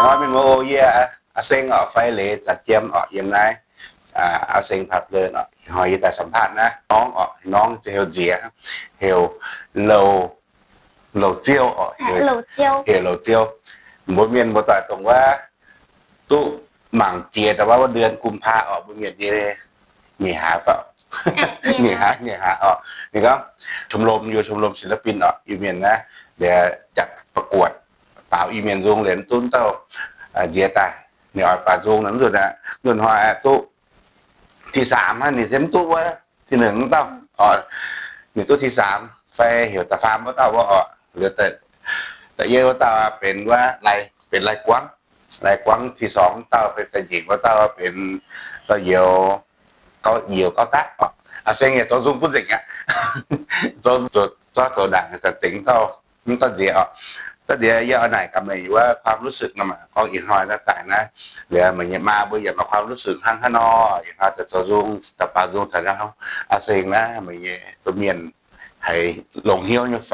แต่ว่าเป็นว่าโอเยอะอาเซงออกไฟเลจัดเจียมออกยังไงอ่าอาเซงผัดเลินออกหอยแต่สัมภาษณ์นะ น้องออกน้องจะเฮลเจียเฮลโลโลเจียวออกเฮลโหลเจียวเฮลโลเจียวบนเมียนบนต่อยตรงว่าตู้หมั่งเจียแต่ว่าว่าเดือนกุมภาออกบนเมียนเยเหนียหาเปล่าอะเหนีเนี่ยยหาเหนียหาออกนี่ก็ชมรมอยู่ชมรมศิลปินออกอีเมียนนะ เดี๋ยวจัดประกวด bảo y miền dung lên tôn tàu dìa tài nè nếu bà dung lắm rồi đã gần hòa tụ thì sám hay thì thêm tụ á thì nướng tao họ người tôi thì sám phải hiểu ta phàm với tao họ lừa tệ tại tao tao เป็นว่าไรเป็นไรกว้างไรกว้างที่สองตาเป็นแต่หญิงว่าตาเป็นตาเหี่ยวก็เหี่ยวก็ตักอ่ะอาเซียนเนี่ยตัวซุ่มพูดอย่างเงี้ยตัวตัวตัวตัวดังจะสิงเต้ามันตัวเดียว เดียวเยอะหน่อยกับเลยว่าความรู้สึกนะมันก็อีกหน่อยแล้วแต่นะเดี๋ยวมันมาบ่อยมาความรู้สึกข้างข้างนอกอย่างเราจะจะซุงแต่ปาซุงแต่เราอาเซงนะมันเยตัวเมียนให้ลงเหี้ยวอยู่ไฟ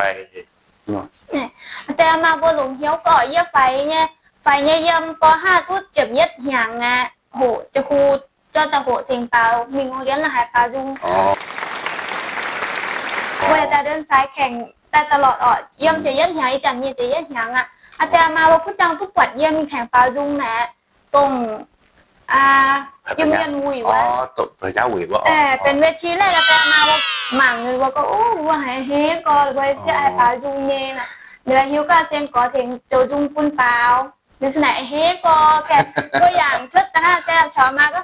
แต่มาบัวหลงเฮียวก่อเยี่ยไฟเนี่ยไฟเนี่ยเยี่ยมปห้าทุดเจ็บเย็ดหยางงะโหจะครูเจ้าแต่โหเทงเปล่ามีโรงเรียนละหายปลาจุงอ๋อเวลาเดินสายแข่ง แต่ตลอดออดเยี่ยมจะเย็ดหยางอีจันเนี่ยจะเย็ดหยางอะอาแต่มาว่าผู้จังทุกปวดเยี่ยมมีแข่งปลาจุงแหมตรงอ่าเยี่ยมเย็นวุยอ๋อวะตบพระเจ้าหวีว่าเออเป็นเวทีแรกแต่มาว่าหมั่งเลยว่าก็โอ้ว่าหายเฮก็ไว้เสียไอ้ปลาจุงเนี่ยน่ะเดี๋ยวหิวก็เซนก่อถึงโจจุงปุ้นเปล่าในสนามเฮก็แค่ตัวอย่างชุดนะฮะแต่ชอมาก็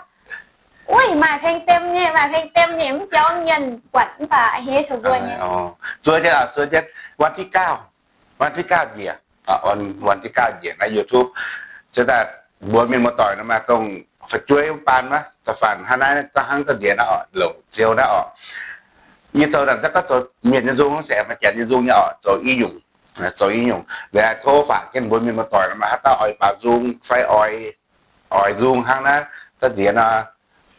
อุ้ยหมายเพลงเต็มเนี่ยหมายเพลงเต็มเนี่ยมันเจ้าเงินกวัดป่าเฮสด้วยเนี่ยอ๋อส่วนจะส่วนจะวันที่เก้าวันที่เก้าเหยียอะวันวันที่เก้าเหยียในยูทูบจะได้บัวมีมาต่อยนะมาตรงฝักช่วยปานมะจะฝันฮานาจะหังก็เหยียนะอ๋อหลงเจียวนะอ๋อยี่ตัวนั้นจะก็ตัวเมียนยันซุงแสมาแกนยันซุงเนี่ยอ๋อตัวอีหยุ่งนะตัวอีหยุ่งแล้วโทรฝากเกินบัวมีมาต่อยนะมาฮัตตาออยปากซุงไฟออยออยซุงหังนะจะเหยียนะหล่ออาเซงตัวเนี่ยโออาเซงอ่ากาแฟฮัตตาปลาเลยจุยจุยเชียร์นะมั้ยส่งเสียงแต่บุญอาเซงตุ้มหวังออกกันเลยให้เปล่าตุ้ยไฟเลยมันเชียร์ยางนะ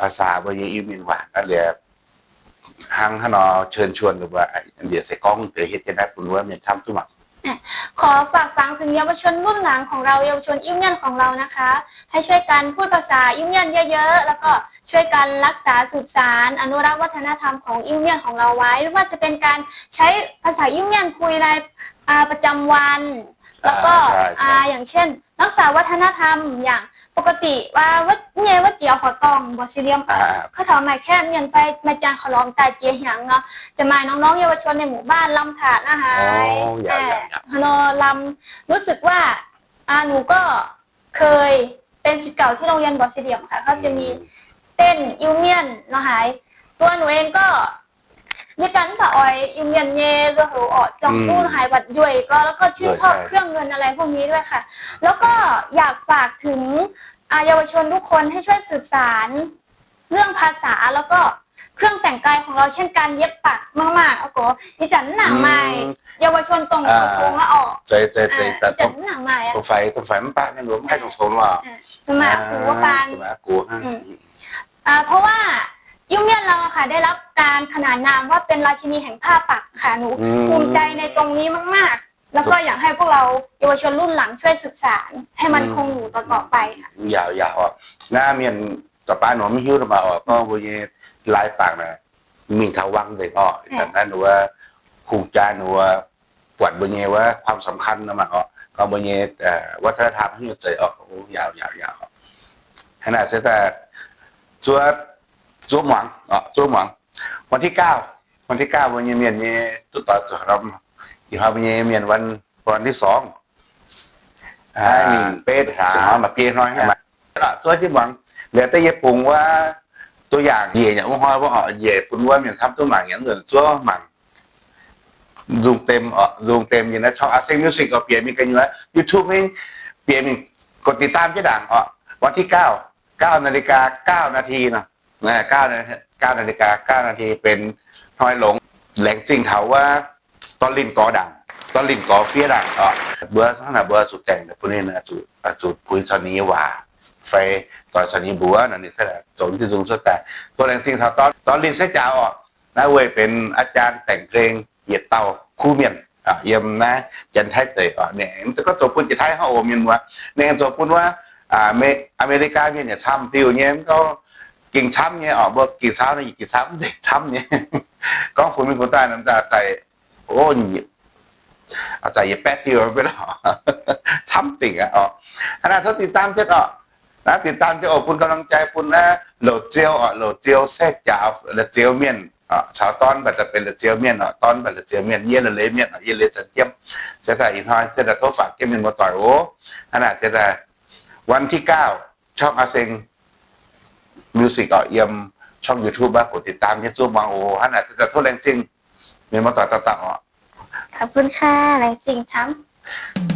ภาษาบุญเยอีมินว่านั่นเลยทางฮานอเชิญชวนหรือว่าอันเดียใส่กล้องเตอเฮ็ดจะได้ปุ่นว่ามันทำทุกมักขอฝากฟังถึงเยาวชนรุ่นหลังของเราเยาวชนอิ่มเงียนของเรานะคะ ให้ช่วยกันพูดภาษาอิ่มเงียนเยอะๆ แล้วก็ช่วยกันรักษาสืบสารอนุรักษ์วัฒนธรรมของอิ่มเงียนของเราไว้ว่าจะเป็นการใช้ภาษาอิ่มเงียนคุยในประจำวัน แล้วก็อย่างเช่น รักษาวัฒนธรรมอย่าง ปกติว่าวัดเนี่ยวัดเจียวขอตองบอซิเลียมอ่า เขาถามหมายแค่เมียนไปมาจานขอร้องตาเจียหยังเนาะจะมาน้องๆเยาวชนในหมู่บ้านลำถาดอาหารอ๋ออย่าอย่าอย่า ฮานอลำรู้สึกว่าอ่าหนูก็เคยเป็นศิษย์เก่าที่โรงเรียนบอสเดียมค่ะเขาจะมี เต้นยูเมียนเนาะหาย ตัวหนูเองก็ มีการป่ออยยูเมียนเย่ก็เหออจองตู้หายวัดย่วยก็แล้วก็ชื่นชอบเครื่องเงินอะไรพวกนี้ด้วยค่ะ แล้วก็อยากฝากถึงเยาวชนทุกคนให้ช่วยสืบสาร เรื่องภาษาแล้วก็เครื่องแต่งกายของเราเช่นการเย็บปักมากๆเอาโกดิฉันหนังใหม่เยาวชนตรงกระทงละออกใจใจใจอ่าแต่ดิต้ฉัองนหนังใหม่ต้องไฟต้องไฟมันป้าเนี่ยหลวมให้ตรงโซนว่าสมัครถือว่าการสมัครกูฮะอืมอ่าเพราะว่า ยุ่งเมียนเราอะค่ะ ได้รับการขนานนามว่าเป็นราชินีแห่งผ้าปักค่ะหนูอืม ภูมิใจในตรงนี้มาก ๆ แล้วก็อยากให้พวกเราเยาวชนรุ่นหลังช่วยศึกษาให้มันคงอยู่ต่อๆไปค่ะยาวยาวอะหน้าเมียนต่อป้าหนูไม่หิ้วมาออกก็บุญเยลายปากนะมีทาวังเด็กอ่อแต่นั้นหนูว่าภูมิใจหนูว่าปวดบุญเยว่าความสำคัญนะมาออกก็บุญเยวัฒนธรรมที่มันใจออกโอ้ยาวยาวยาวขนาดเสียแต่จัว จัวหวังอ๋อจัวหวัง วันที่เก้าวันที่เก้าวันเยเมียนเยตุต่อจุเราอีกครับวันเยเมียนวันวันที่สองอ่าเป็ดจะเอามาเปียน้อยให้มาละส่วนที่หวังเหลือแต่เยปุงว่าตัวอย่างเย่อย่างว่าห้อยว่าอ๋อเย่ปุนว่าเหมียนทำตัวหมังอย่างเงินชั่วหมัง dùng tem ở dùng tem như nó cho Asen Music ở phía mình cái nữa YouTube mình phía mình กดติดตามเจ๊ดังอ๋อวันที่เก้าเก้านาฬิกาเก้านาทีเนาะ นะเก้านาเก้านาฬิกาเก้านาทีเป็นห้อยหลงแหล่งจริงเถาว่าตอนลินกอดัง ตอนลินกอเฟียดังอ๋อเบอร์ท่านน่ะเบอร์สุดแต่งแต่พวกนี้นะจุดจุดพุยชนีว่าไฟตอนชนีบัวนั่นนี่แท้จนที่สูงสุดแต่ตัวแหล่งจริงเถาตอนตอนลินเสจาอ๋อนะเว้ยเป็นอาจารย์แต่งเพลงเหยียดเตาคู่เมียนอะเยี่ยมนะจันไทยเตยอ๋อเนี่ยมันก็จบปุ่นจะไทยเขาโอเมียนว่าเนี่ยจบปุ่นว่าอ่าเมอเมริกาเนี่ยเนี่ยช้ำติวเนี่ยมันก็ กิ่งช้ำเนี่ยออกบอกกิ่งเช้าเนี่กิ่งช้ำเด็กช้ำเนี่ยก็ฝุ่นเป็นฝุ่นใต้น้ำตาใจโอ้ยอาจารย์อย่าแป๊ดติวไปแล้วช้ำติ่งอะอ๋อขณะที่ติดตามเจ้าอ๋อนะติดตามเจ้าอ๋อคุณกำลังใจคุณนะโหลดเจียวอ๋อโหลดเจียวแซ่จ่าวโหลดเจียวเมียนอ๋อชาวต้อนแบบจะเป็นหลดเจียวเมียนอ๋อต้อนแบบหลดเจียวเมียนเยี่ยนเลยเมียนอ๋อเยี่ยนเลยสันเทียมจะแต่อีกหน่อยจะแต่โทษฝากเก็บเงินมาต่อยโอ้ขนาดจะแต่วันที่เก้าช่องอาเซง มิวสิกอะเอี่ยมช่อง YouTube บ้างกดติดตามยัดซูบางโอ้ฮันอาจจะโทษแรงจริงเมียมาต่อต่อต่อขอบคุณค่ะแรงจริงช้ำ